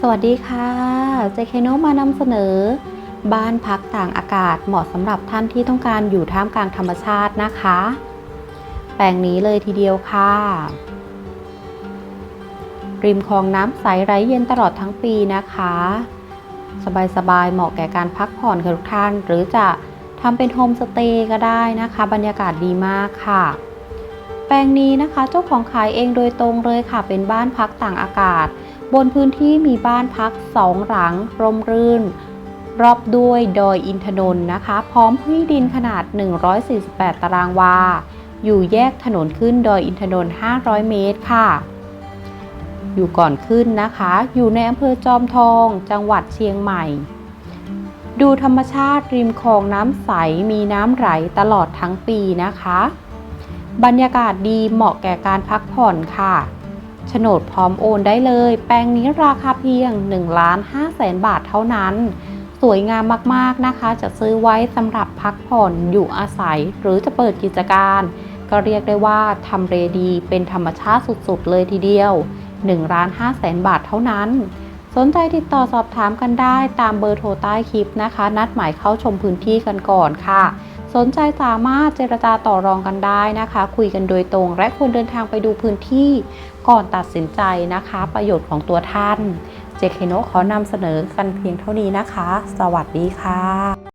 สวัสดีค่ะ เจเคโนมานำเสนอ บ้านพักต่างอากาศเหมาะสำหรับท่านที่ต้องการอยู่ท่ามกลางธรรมชาตินะคะ แปลงนี้เลยทีเดียวค่ะ ริมคลองน้ำใสไร้เย็นตลอดทั้งปีนะคะ สบายๆ เหมาะแก่การพักผ่อนค่ะทุกท่าน หรือจะทำเป็นโฮมสเตย์ก็ได้นะคะ บรรยากาศดีมากค่ะ แปลงนี้นะคะเจ้าของขายเองโดยตรงเลยค่ะ เป็นบ้านพักต่างอากาศ บนพื้นที่มีบ้านพักสองหลังร่มรื่น รอบด้วยดอยอินทนนท์นะคะ พร้อมที่ดินขนาด 148 ตารางวา อยู่แยกถนนขึ้นดอยอินทนนท์ 500 เมตรค่ะ อยู่ก่อนขึ้นนะคะ อยู่ในอำเภอจอมทอง จังหวัดเชียงใหม่ ดูธรรมชาติริมคลองน้ำใสมีน้ำไหลตลอดทั้งปีนะคะ บรรยากาศดีเหมาะแก่การพักผ่อนค่ะโฉนดพร้อมโอนได้เลย แปลงนี้ราคาเพียง1ล้าน5แสนบาทเท่านั้น สวยงามมากๆนะคะ จะซื้อไว้สำหรับพักผ่อนอยู่อาศัย หรือจะเปิดกิจการ ก็เรียกได้ว่าทำเรดีเป็นธรรมชาติสุดๆ เลยทีเดียว1ล้าน5แสนบาทเท่านั้น สนใจติดต่อสอบถามกันได้ตามเบอร์โทรใต้คลิปนะคะ นัดหมายเข้าชมพื้นที่กันก่อนค่ะ สนใจสามารถเจรจาต่อรองกันได้นะคะ คุยกันโดยตรง และควรเดินทางไปดูพื้นที่ก่อนตัดสินใจนะคะ ประโยชน์ของตัวท่าน เจคเคโนขอนำเสนอกันเพียงเท่านี้นะคะ สวัสดีค่ะ